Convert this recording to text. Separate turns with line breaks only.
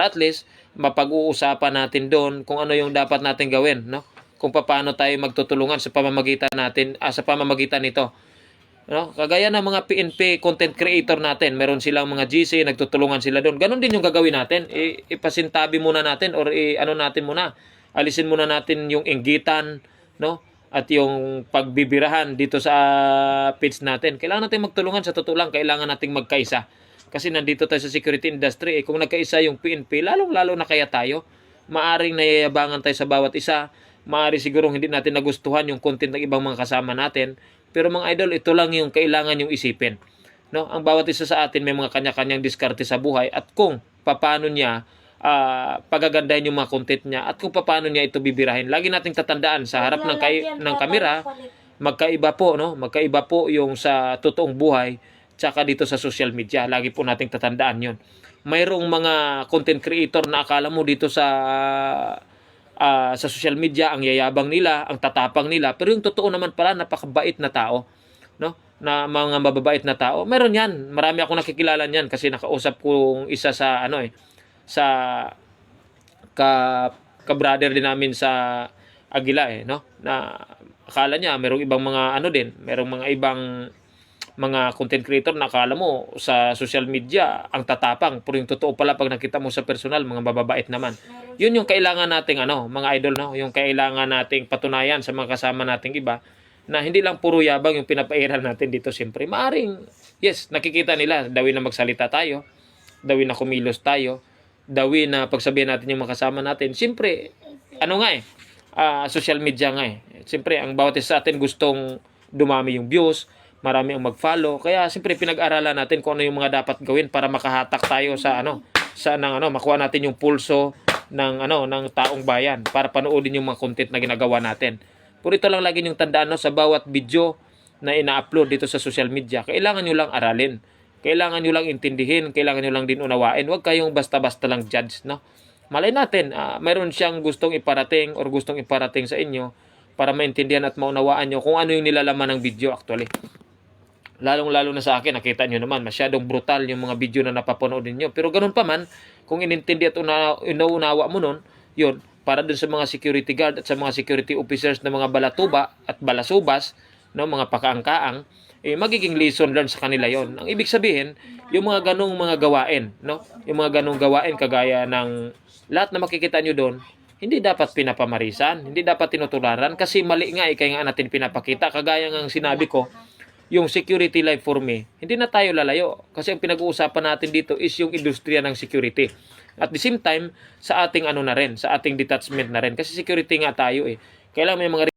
at least mapag-uusapan natin doon kung ano yung dapat natin gawin, no? Kung paano tayo magtutulungan sa pamamagitan natin, ah, sa pamamagitan nito. No? Kagaya ng mga PNP content creator natin, meron silang mga GC, nagtutulungan sila doon. Ganon din yung gagawin natin. I, ipasintabi muna natin or i, ano natin muna. Alisin muna natin yung inggitan, no? At yung pagbibirahan dito sa page natin. Kailangan natin magtulungan sa totoo lang, kailangan nating magkaisa. Kasi nandito tayo sa security industry, eh, kung nagkaisa yung PNP, lalong-lalo na kaya tayo. Maaring nayayabangan tayo sa bawat isa. Maari siguro hindi natin nagustuhan yung content ng ibang mga kasama natin. Pero mga idol, ito lang yung kailangan yung isipin. No? Ang bawat isa sa atin may mga kanya-kanyang diskarte sa buhay at kung paano niya ah, pagagandahin yung mga content niya at kung paano niya ito bibirahin. Lagi nating tatandaan sa harap ng, kay, ng kamera, magkaiba po, no? Magkaiba po yung sa totoong buhay tsaka dito sa social media. Lagi po nating tatandaan yon. Mayroong mga content creator na akala mo dito sa ah, sa social media ang yayabang nila, ang tatapang nila, pero yung totoo naman pala napakabait na tao, no? Na mga mababait na tao. Meron 'yan. Marami akong nakikilala niyan kasi nakausap ko isa sa ano eh sa ka ka-brother din namin sa Agila eh, no? Na akala niya merong ibang mga ano din, merong mga ibang mga content creator na akala mo sa social media ang tatapang. Pero yung totoo pala pag nakita mo sa personal mga bababait naman. Yun yung kailangan nating ano mga idol no? Yung kailangan nating patunayan sa mga kasama nating iba na hindi lang puro yabang yung pinapairal natin dito siyempre. Maaring yes nakikita nila dawin na magsalita tayo dawin na kumilos tayo dawin na pagsabihan natin yung mga kasama natin. Siyempre ano nga eh ah, social media nga eh. Siyempre ang bawat isa sa atin gustong dumami yung views marami ang mag-follow. Kaya siyempre pinag-aralan natin kung ano yung mga dapat gawin para makahatak tayo sa ano, sa nang ano, makuha natin yung pulso ng ano, ng taong bayan para panoodin yung mga content na ginagawa natin. Pero ito lang lagi yung tandaan no, sa bawat video na ina-upload dito sa social media, kailangan nyo lang aralin. Kailangan nyo lang intindihin, kailangan nyo lang din unawain. Huwag kayong basta-basta lang judge, no? Malay natin, ah, mayroon siyang gustong iparating or gustong iparating sa inyo para maintindihan at maunawaan nyo kung ano yung nilalaman ng video actually lalong-lalo na sa akin, nakita nyo naman, masyadong brutal yung mga video na napapanood ninyo. Pero ganun pa man, kung inintindi at una, mo nun, yun, para dun sa mga security guard at sa mga security officers na mga balatuba at balasubas, no, mga pakaangkaang, eh, magiging lesson learned sa kanila yon. Ang ibig sabihin, yung mga ganong mga gawain, no? Yung mga ganong gawain kagaya ng lahat na makikita nyo doon, hindi dapat pinapamarisan, hindi dapat tinutularan kasi mali nga eh, kaya nga natin pinapakita. Kagaya ng sinabi ko, yung security life for me, hindi na tayo lalayo. Kasi ang pinag-uusapan natin dito is yung industriya ng security. At the same time, sa ating ano na rin, sa ating detachment na rin. Kasi security nga tayo eh. Kailangan may mga